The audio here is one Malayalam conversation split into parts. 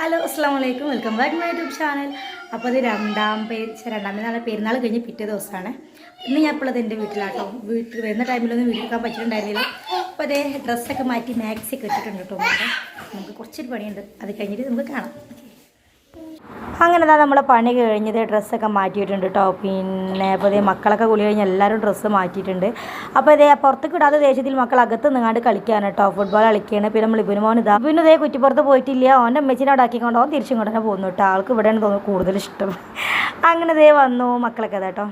ഹലോ അസ്സാം വലൈക്കും welcome back my YouTube channel അപ്പോൾ അത് രണ്ടാം പേ രണ്ടാമത്തെ നാളെ പെരുന്നാൾ കഴിഞ്ഞ് പിറ്റേ ദിവസമാണ് ഇന്ന് ഞാൻ ഇപ്പോഴത് എന്റെ വീട്ടിലാട്ടോ. വീട്ടിൽ വരുന്ന ടൈമിലൊന്നും വീട്ടിലെടുക്കാൻ പറ്റിയിട്ടുണ്ടായിരുന്നില്ല. അപ്പോൾ അതേ ഡ്രസ്സൊക്കെ മാറ്റി മാക്സി ഇട്ടിട്ടുണ്ട് കേട്ടോ നമുക്ക് കുറച്ചൊരു പണിയുണ്ട്. അത് കഴിഞ്ഞിട്ട് നമുക്ക് കാണാം. അങ്ങനെ തന്നെ നമ്മളെ പണി കഴിഞ്ഞത് ഡ്രസ്സൊക്കെ മാറ്റിയിട്ടുണ്ട് കേട്ടോ പിന്നെ അപ്പോൾ ഇതേ മക്കളൊക്കെ കുളി കഴിഞ്ഞ് എല്ലാവരും ഡ്രസ്സ് മാറ്റിയിട്ടുണ്ട്. അപ്പോൾ ഇതേ പുറത്തേക്ക് ഇടാതെ ദേശത്തിൽ മക്കൾ അകത്ത് നിങ്ങാണ്ട് കളിക്കുകയാണ് കേട്ടോ ഫുട്ബോൾ കളിക്കുകയാണ് പിന്നെ നമ്മൾ ഇബിന് മോൻ ഇതാ. പിന്നെ ഇതേ കുറ്റിപ്പുറത്ത് പോയിട്ടില്ല. ഓന്റെ അമ്മച്ചിനെ അവിടെ ഓൻ തിരിച്ചും കൊണ്ടുതന്നെ പോകുന്നു കേട്ടോ ആൾക്ക് ഇവിടെയാണ് തോന്നുന്നു കൂടുതൽ ഇഷ്ടം. അങ്ങനെ ഇതേ വന്നു മക്കളൊക്കെ കേട്ടോ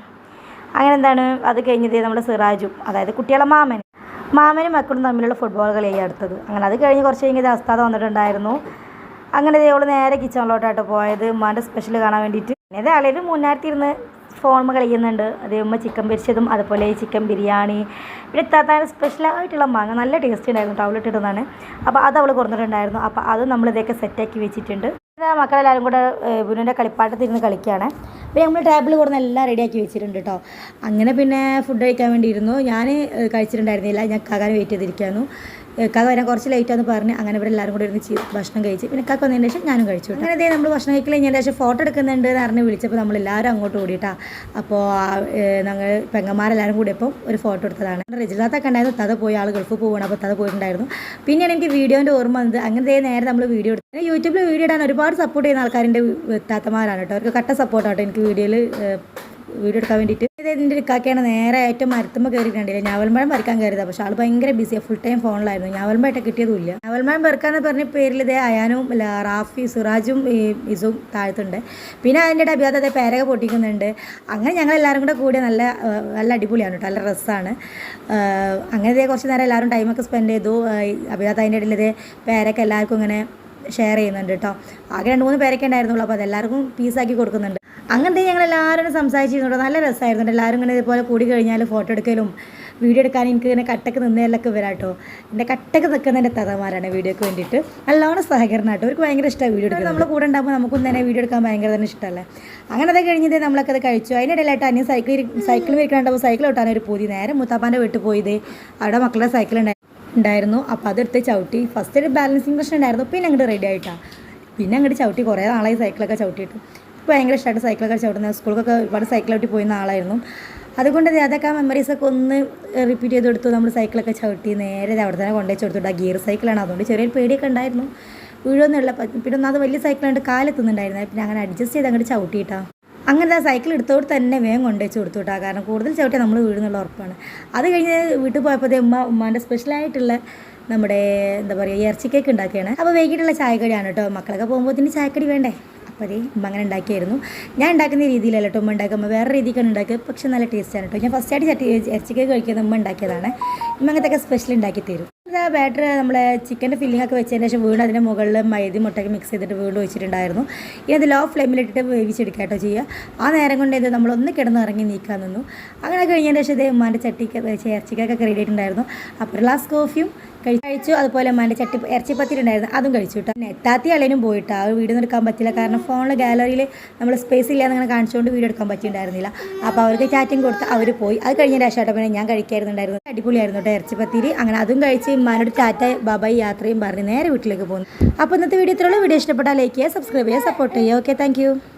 അങ്ങനെ എന്താണ്? അത് കഴിഞ്ഞതേ നമ്മുടെ സിറാജും അതായത് കുട്ടികളെ മാമൻ മാമനും മക്കളും തമ്മിലുള്ള ഫുട്ബോൾ കളിയായി അടുത്തത്. അങ്ങനെ അത് കഴിഞ്ഞ് കുറച്ച് കഴിഞ്ഞ് അസ്താദ് വന്നിട്ടുണ്ടായിരുന്നു. അങ്ങനെ ഇതേ അവൾ നേരെ കിച്ചണിലോട്ടായിട്ട് പോയത്. ഉമ്മാന്റെ സ്പെഷ്യൽ കാണാൻ വേണ്ടിയിട്ട്. പിന്നെ ഇത് ആളേലും മുന്നാരത്തിരുന്ന് ഫോൺ കളിക്കുന്നുണ്ട്. അതേ ഉമ്മ ചിക്കൻ പൊരിച്ചതും അതുപോലെ ചിക്കൻ ബിരിയാണി. പിന്നെ താത്താൻ സ്പെഷ്യലായിട്ടുള്ള മാങ്ങ നല്ല ടേസ്റ്റ് ഉണ്ടായിരുന്നു ടൗൾ ഇട്ടിട്ടുന്നതാണ് അപ്പോൾ അത് അവൾ കൊടുത്തിട്ടുണ്ടായിരുന്നു അപ്പോൾ അത് നമ്മൾ ഇതൊക്കെ സെറ്റാക്കി വെച്ചിട്ടുണ്ട്. മക്കളെല്ലാവരും കൂടെ ബുനുവിന്റെ കളിപ്പാട്ടത്തിരുന്ന് കളിക്കുകയാണ് അപ്പോൾ നമ്മൾ ടേബിൾ കൊടുന്ന് എല്ലാം റെഡിയാക്കി വെച്ചിട്ടുണ്ട് കേട്ടോ. അങ്ങനെ പിന്നെ ഫുഡ് കഴിക്കാൻ വേണ്ടിയിരുന്നു ഞാൻ കഴിച്ചിട്ടുണ്ടായിരുന്നില്ല. ഞാൻ കാകാൻ വെയിറ്റ് ചെയ്തിരിക്കുന്നു. കാക്ക വരാൻ കുറച്ച് ലേറ്റാന്ന് പറഞ്ഞ് അങ്ങനെ ഇവിടെ എല്ലാവരും കൂടി ഇരുന്ന് ഭക്ഷണം കഴിച്ച് പിന്നെ കാക്ക വന്നതിന് ശേഷം ഞാനും കഴിച്ചു. അങ്ങനെ നമ്മൾ ഭക്ഷണം കഴിക്കൽ ഞാൻ ശേഷം ഫോട്ടോ എടുക്കുന്നുണ്ട് എന്ന് പറഞ്ഞ് വിളിച്ചപ്പോൾ നമ്മൾ എല്ലാവരും അങ്ങോട്ട് ഓടിയിട്ടാ അപ്പോൾ ഞങ്ങൾ പെങ്ങന്മാരെല്ലാവരും കൂടി ഇപ്പം ഒരു ഫോട്ടോ എടുത്തതാണ്. രജിതാത്തൊക്കെ ഉണ്ടായിരുന്നു. തത പോയി ആൾ ഗൾഫ് പോകണം അപ്പോൾ തത പോയിട്ടുണ്ടായിരുന്നു. പിന്നെയാണ് എനിക്ക് വീഡിയോന്റെ ഓർമ്മ വന്നത്. അങ്ങനെ നേരെ നമ്മൾ വീഡിയോ എടുത്തു യൂട്യൂബിൽ വീഡിയോ ഇടാൻ ഒരുപാട് സപ്പോർട്ട് ചെയ്യുന്ന ആൾക്കാരുടെ താത്തമാരാണ് കേട്ടോ. അവർക്ക് കട്ട സപ്പോർട്ടാട്ടോ എനിക്ക് വീഡിയോയിൽ വീഡിയോ എടുക്കാൻ വേണ്ടിയിട്ട്. ഇത് എന്റെ ഒരു കാക്കയാണ് നേരെ ഏറ്റവും മരത്തുമ്പോൾ കയറിയിട്ടുണ്ടില്ല ഞാവൽമഴം പറിക്കാൻ കയറിയതാണ് പക്ഷെ ആൾ ഭയങ്കര ബിസിയാണ് ഫുൾ ടൈം ഫോണിലായിരുന്നു ഞാവൽമഴത്തെ കിട്ടിയതുമില്ല. ഞാവൽമഴം പറിക്കാന്ന് പറഞ്ഞ പേരിൽ ഇതേ അയാനും റാഫി സുറാജും ഇസും താഴത്തുണ്ട്. പിന്നെ അതിന്റെ അഭിയാത അതേ പേരക പൊട്ടിക്കുന്നുണ്ട്. അങ്ങനെ ഞങ്ങൾ എല്ലാവരും കൂടെ കൂടി നല്ല നല്ല അടിപൊളിയാണ് കേട്ടോ. നല്ല രസമാണ് അങ്ങനെ ഇതേ കുറച്ച് നേരം എല്ലാവരും ടൈമൊക്കെ സ്പെൻഡ് ചെയ്തു. അഭിയാത അതിന്റെ ഇടയിൽ ഇതേ പേരൊക്കെ എല്ലാവർക്കും ഇങ്ങനെ ഷെയർ ചെയ്യുന്നുണ്ട് കേട്ടോ. ആകെ രണ്ട് മൂന്ന് പേരൊക്കെ ഉണ്ടായിരുന്നുള്ളൂ. അപ്പോൾ അതെല്ലാവർക്കും പീസാക്കി കൊടുക്കുന്നുണ്ട്. അങ്ങനത്തെ ഞങ്ങൾ എല്ലാവരും സംസാരിച്ചിരുന്നുണ്ട് നല്ല രസമായിരുന്നു എല്ലാവരും ഇങ്ങനെ ഇതുപോലെ കൂടി കഴിഞ്ഞാൽ ഫോട്ടോ എടുക്കലും വീഡിയോ എടുക്കാൻ എനിക്ക് ഇങ്ങനെ കട്ടക്ക് നിന്നതിലൊക്കെ വരാട്ടോ എന്റെ കട്ടക്ക് നിൽക്കുന്ന എന്റെ തതമാരാണ് വീഡിയോക്ക് വേണ്ടിയിട്ട്. നല്ലോണം സഹകരണം കേട്ടോ അവർക്ക് ഭയങ്കര ഇഷ്ടമാണ് വീഡിയോ എടുക്കുന്നത്. നമ്മൾ കൂടെ ഉണ്ടാകുമ്പോൾ നമുക്കും തന്നെ വീഡിയോ എടുക്കാൻ ഭയങ്കര തന്നെ ഇഷ്ടമല്ലേ അങ്ങനെ അത് കഴിഞ്ഞത് നമ്മളൊക്കെ അത് കഴിച്ചു. അതിനിടയിലായിട്ട് അനിയൻ സൈക്കിൾ സൈക്കിൾ ഇരിക്കാണ്ടാവും സൈക്കിൾ ഓട്ടാൻ ഒരു പൂതി. നേരെ മുത്താപ്പാന്റെ വീട്ടിൽ പോയത് അവിടെ മക്കളുടെ സൈക്കിൾ ഉണ്ടായി ഉണ്ടായിരുന്നു. അപ്പോൾ അതെടുത്ത് ചവിട്ടി. ഫസ്റ്റ് ഒരു ബാലൻസിങ് പ്രശ്നം ഉണ്ടായിരുന്നു. പിന്നെ അങ്ങോട്ട് റെഡി ആയിട്ടാണ് പിന്നെ അങ്ങോട്ട് ചവിട്ടി. കുറേ നാളായി സൈക്കിളൊക്കെ ചവിട്ടിയിട്ട്. ഭയങ്കര ഇഷ്ടമായിട്ട് സൈക്കിളൊക്കെ ചവിട്ടുന്നത് സ്കൂളിലൊക്കെ ഒരുപാട് സൈക്കിൾ ചവിട്ടി പോയിരുന്ന ആളായിരുന്നു. അതുകൊണ്ട് തന്നെ അതൊക്കെ ആ മെമ്മറീസൊക്കെ ഒന്ന് റിപ്പീറ്റ് ചെയ്ത് കൊടുത്തു. നമ്മൾ സൈക്കിളൊക്കെ ചവിട്ടി നേരെ അവിടെ തന്നെ കൊണ്ടുവച്ച് കൊടുത്തു. ആ ഗിയർ സൈക്കിളാണ് അതുകൊണ്ട് ചെറിയൊരു പേടിയൊക്കെ ഉണ്ടായിരുന്നു. വീഴൊന്നുമില്ല. പിന്നെ ഒന്നാമത് വലിയ സൈക്കിളുണ്ട് കാലെത്തുന്നുണ്ടായിരുന്നു പിന്നെ അങ്ങനെ അഡ്ജസ്റ്റ് ചെയ്ത് അങ്ങോട്ട് ചവിട്ടിയിട്ടാ. അങ്ങനെ ആ സൈക്കിൾ എടുത്തോട് തന്നെ വേഗം കൊണ്ടുവച്ച് കൊടുത്തു കേട്ടോ കാരണം കൂടുതൽ ചവിട്ടിയാൽ നമ്മൾ വീഴുന്നുള്ള ഉറപ്പാണ്. അത് കഴിഞ്ഞ് വീട്ടിൽ പോയപ്പോൾ ഉമ്മ ഉമ്മാന്റെ സ്പെഷ്യലായിട്ടുള്ള നമ്മുടെ എന്താ പറയുക ഇറച്ചി കേക്ക് ഉണ്ടാക്കുകയാണ് അപ്പോൾ വൈകിട്ടുള്ള ചായക്കടിയാണ് കേട്ടോ മക്കളൊക്കെ പോകുമ്പോൾ ചായക്കടി വേണ്ടേ? അപ്പോൾ ഉമ്മ അങ്ങനെ ഉണ്ടാക്കിയായിരുന്നു. ഞാൻ ഉണ്ടാക്കുന്ന രീതിയിലല്ല കേട്ടോ ഉമ്മ ഉണ്ടാക്കുമ്പോൾ വേറെ രീതിക്കാണ് ഉണ്ടാക്കുക പക്ഷെ നല്ല ടേസ്റ്റാണ് കേട്ടോ. ഞാൻ ഫസ്റ്റ് ആയിട്ട് ചട്ടി ഇറച്ചി കേക്ക് കഴിക്കുന്നത് ഉമ്മ ഉണ്ടാക്കിയതാണ്. ഉമ്മ അങ്ങനത്തെ സ്പെഷ്യൽ ഉണ്ടാക്കി തരും. ബാറ്റർ നമ്മളെ ചിക്കന്റെ ഫില്ലിംഗ് ഒക്കെ വെച്ചതിന് ശേഷം വീണ്ടും അതിന്റെ മുകളിൽ മൈദി മുട്ടയ്ക്ക് മിക്സ് ചെയ്തിട്ട് വീണ്ടും വെച്ചിട്ടുണ്ടായിരുന്നു ഇനി അത് ലോ ഫ്ലെയിമിലിട്ടിട്ട് വേവിച്ചെടുക്കുക കേട്ടോ ചെയ്യുക. ആ നേരം കൊണ്ട് ഇത് നമ്മളൊന്ന് കിടന്ന് ഇറങ്ങി നീക്കാൻ നിന്നു. അങ്ങനെ കഴിഞ്ഞതിന് ശേഷം ഇതേ ഉമ്മാന്റെ ചട്ടിക്ക് ഇറച്ചിക്കൊക്കെ റെഡി ആയിട്ടുണ്ടായിരുന്നു. അപ്പോൾ ഗ്ലാസ് കോഫിയും കഴി- കഴിച്ചു. അതുപോലെ ഉമ്മാന്റെ ചട്ടി ഇറച്ചിപ്പത്തിലുണ്ടായിരുന്നു അതും കഴിച്ചു കേട്ടോ. പിന്നെ എത്താത്തി അളേനും പോയിട്ട് ആ വീഡിയോ എടുക്കാൻ പറ്റില്ല കാരണം ഫോണിൽ ഗാലറിയിൽ നമ്മൾ സ്പേസ് ഇല്ലാന്ന് അങ്ങനെ കാണിച്ചുകൊണ്ട് വീഡിയോ എടുക്കാൻ പറ്റിയിട്ടുണ്ടായിരുന്നില്ല. അപ്പോൾ അവർക്ക് ചാറ്റിങ് കൊടുത്ത് അവർ പോയി. അത് കഴിഞ്ഞ ശേഷം പിന്നെ ഞാൻ കഴിക്കായിരുന്നുണ്ടായിരുന്നു അടിപൊളിയായിരുന്നു കേട്ടോ ഇറച്ചിപ്പത്തിരി അങ്ങനെ അതും കഴിച്ച് ഉമ്മാനോട് ടാറ്റ ബാബായി യാത്രയും പറഞ്ഞ് നേരെ വീട്ടിലേക്ക് പോകുന്നു. അപ്പോൾ ഇന്നത്തെ വീഡിയോ ഇത്രയുള്ള വീഡിയോ ഇഷ്ടപ്പെട്ടാൽ ലൈക്ക് ചെയ്യുക സബ്സ്ക്രൈബ് ചെയ്യുക സപ്പോർട്ട് ചെയ്യുക. Okay thank